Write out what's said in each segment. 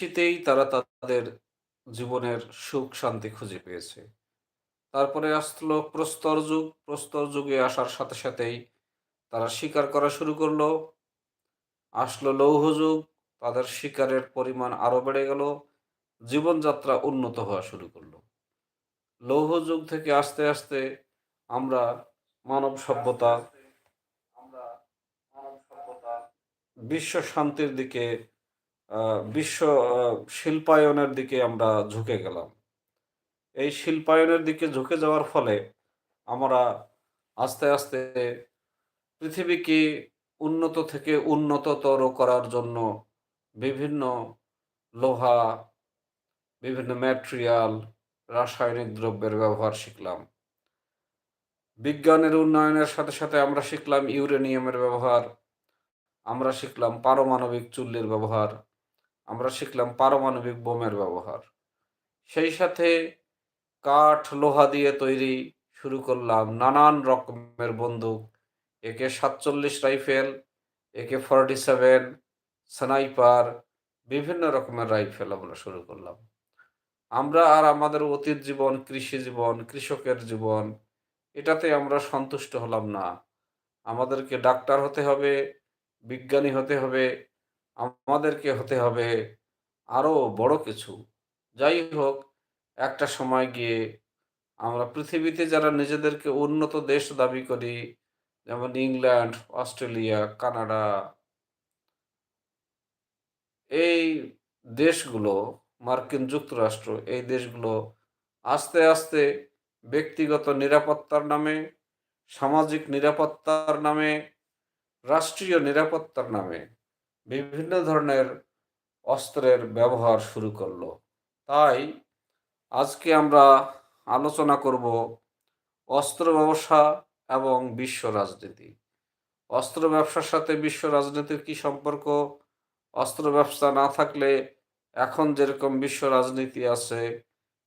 কৃষিতেই তারা তাদের জীবনের সুখ, শান্তি খুঁজে পেয়েছে। তারপরে আসলো প্রস্তর যুগ। প্রস্তর যুগে আসার সাথে সাথেই তারা শিকার করা শুরু করল। আসলো লৌহ যুগ। তাদের শিকারের পরিমাণ আরও বেড়ে গেল। জীবনযাত্রা উন্নত হওয়া শুরু করল। লৌহ যুগ থেকে আস্তে আস্তে আমরা মানব সভ্যতা, বিশ্ব শান্তির দিকে বিশ্ব শিল্পায়নের দিকে আমরা ঝুঁকে গেলাম। এই শিল্পায়নের দিকে ঝুঁকে যাওয়ার ফলে আমরা আস্তে আস্তে পৃথিবীকে উন্নত থেকে উন্নততর করার জন্য বিভিন্ন লোহা, বিভিন্ন ম্যাটেরিয়াল, রাসায়নিক দ্রব্যের ব্যবহার শিখলাম। বিজ্ঞানের উন্নয়নের সাথে সাথে আমরা শিখলাম ইউরেনিয়ামের ব্যবহার, আমরা শিখলাম পারমাণবিক চুল্লির ব্যবহার আমরা শিখলাম পারমাণবিক বোমের ব্যবহার। সেই সাথে কাঠ, লোহা দিয়ে তৈরি শুরু করলাম নানান রকমের বন্দুক। একে সাতচল্লিশ rifle, AK forty seven, sniper, বিভিন্ন রকমের রাইফেল আমরা শুরু করলাম। আমরা আর আমাদের অতীত জীবন, কৃষি জীবন, কৃষকের জীবন, এটাতে আমরা সন্তুষ্ট হলাম না। আমাদেরকে ডাক্তার হতে হবে, বিজ্ঞানী হতে হবে আমাদেরকে হতে হবে আরও বড় কিছু। যাই হোক, একটা সময় গিয়ে আমরা পৃথিবীতে যারা নিজেদেরকে উন্নত দেশ দাবি করি, যেমন ইংল্যান্ড, অস্ট্রেলিয়া, কানাডা, এই দেশগুলো, মার্কিন যুক্তরাষ্ট্র, এই দেশগুলো আস্তে আস্তে ব্যক্তিগত নিরাপত্তার নামে, সামাজিক নিরাপত্তার নামে, রাষ্ট্রীয় নিরাপত্তার নামে বিভিন্ন ধরনের অস্ত্রের ব্যবহার শুরু করল। তাই আজকে আমরা আলোচনা করব অস্ত্র ব্যবসা এবং বিশ্ব রাজনীতি। অস্ত্র ব্যবসার সাথে বিশ্ব রাজনীতির কি সম্পর্ক? অস্ত্র ব্যবসা না থাকলে এখন যেরকম বিশ্ব রাজনীতি আছে,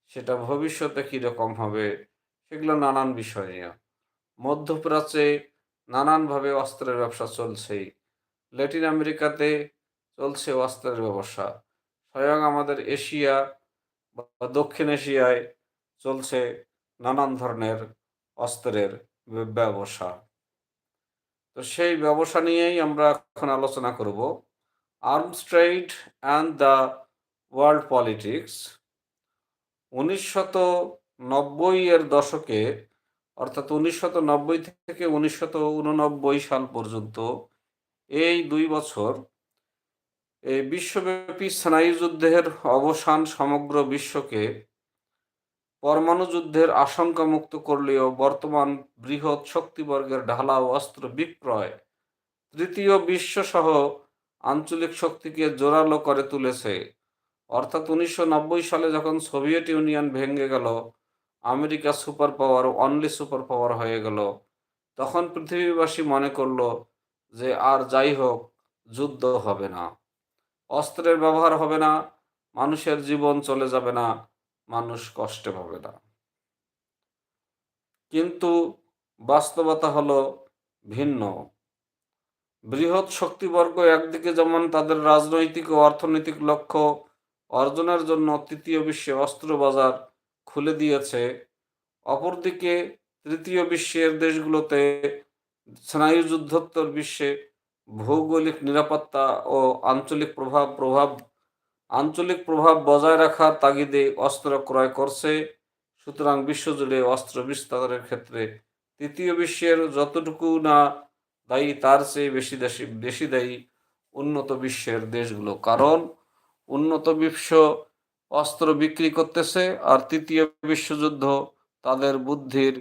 সেটা ভবিষ্যতে কীরকম হবে, সেগুলো নানান বিষয় নিয়ে। মধ্যপ্রাচ্যে নানানভাবে অস্ত্রের ব্যবসা চলছেই। ল্যাটিন আমেরিকাতে চলছে অস্ত্রের ব্যবসা। স্বয়ং আমাদের এশিয়া বা দক্ষিণ এশিয়ায় চলছে নানান ধরনের অস্ত্রের ব্যবসা। তো সেই ব্যবসা নিয়েই আমরা এখন আলোচনা করব। Arms trade and the world politics উনিশশত নব্বই এর দশকে, অর্থাৎ উনিশশত নব্বই থেকে উনিশশত উননব্বই সাল পর্যন্ত এই দুই বছর এই বিশ্বব্যাপী স্নায়ুযুদ্ধের অবসান সমগ্র বিশ্বকে পরমাণু যুদ্ধের আশঙ্কা মুক্ত করলেও বর্তমান বৃহৎ শক্তিবর্গের ঢালাও অস্ত্র বিক্রয় তৃতীয় বিশ্ব সহ আঞ্চলিক শক্তিকে জোরালো করে তুলেছে। অর্থাৎ উনিশশো নব্বই সালে যখন সোভিয়েত ইউনিয়ন ভেঙে গেল, America super power only super power হয়ে গেল, তখন পৃথিবীবাসী মনে করল যে আর যাই হোক, যুদ্ধ হবে না। অস্ত্রের ব্যবহার হবে না, মানুষের জীবন চলে যাবে না, মানুষ কষ্টে পাবে না। কিন্তু বাস্তবতা হলো ভিন্ন। বৃহৎ শক্তিবর্গ একদিকে যেমন তাদের রাজনৈতিক ও অর্থনৈতিক লক্ষ্য অর্জনের জন্য তৃতীয় বিশ্বে অস্ত্র বাজার খুলে দিয়েছে, অপরদিকে তৃতীয় বিশ্বের দেশগুলোতে স্নায়ুযুদ্ধোত্তর বিশ্বে ভৌগোলিক নিরাপত্তা ও আঞ্চলিক প্রভাব প্রভাব, আঞ্চলিক প্রভাব বজায় রাখার তাগিদে অস্ত্র ক্রয় করছে। সুতরাং বিশ্বজুড়ে অস্ত্র বিস্তারের ক্ষেত্রে তৃতীয় বিশ্বের যতটুকু না দায়ী, তার চেয়ে বেশি দেশি, বেশি দায়ী উন্নত বিশ্বের দেশগুলো। কারণ উন্নত বিশ্ব অস্ত্র বিক্রি করতেছে আর তৃতীয় বিশ্বযুদ্ধ তাদের বুদ্ধির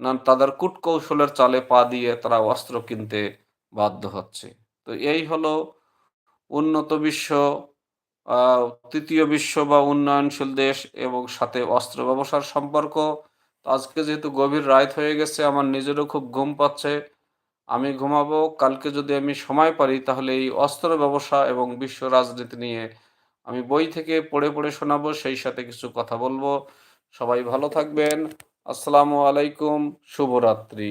না তাদের কূটকৌশলের চালে পা দিয়ে তারা অস্ত্র কিনতে বাধ্য হচ্ছে। তো এই হলো উন্নত বিশ্ব তৃতীয় বিশ্ব বা উন্নয়নশীল দেশ এবং সাথে অস্ত্র ব্যবসার সম্পর্ক। আজকে যেহেতু গভীর রাত হয়ে গেছে, আমার নিজেরও খুব ঘুম পাচ্ছে। আমি ঘুমাবো, কালকে যদি আমি সময় পারি তাহলে এই অস্ত্র ব্যবসা এবং বিশ্ব রাজনীতি নিয়ে আমি বই থেকে পড়ে পড়ে শোনাবো, সেই সাথে কিছু কথা বলব। সবাই ভালো থাকবেন। আসসালামু আলাইকুম শুভরাত্রি।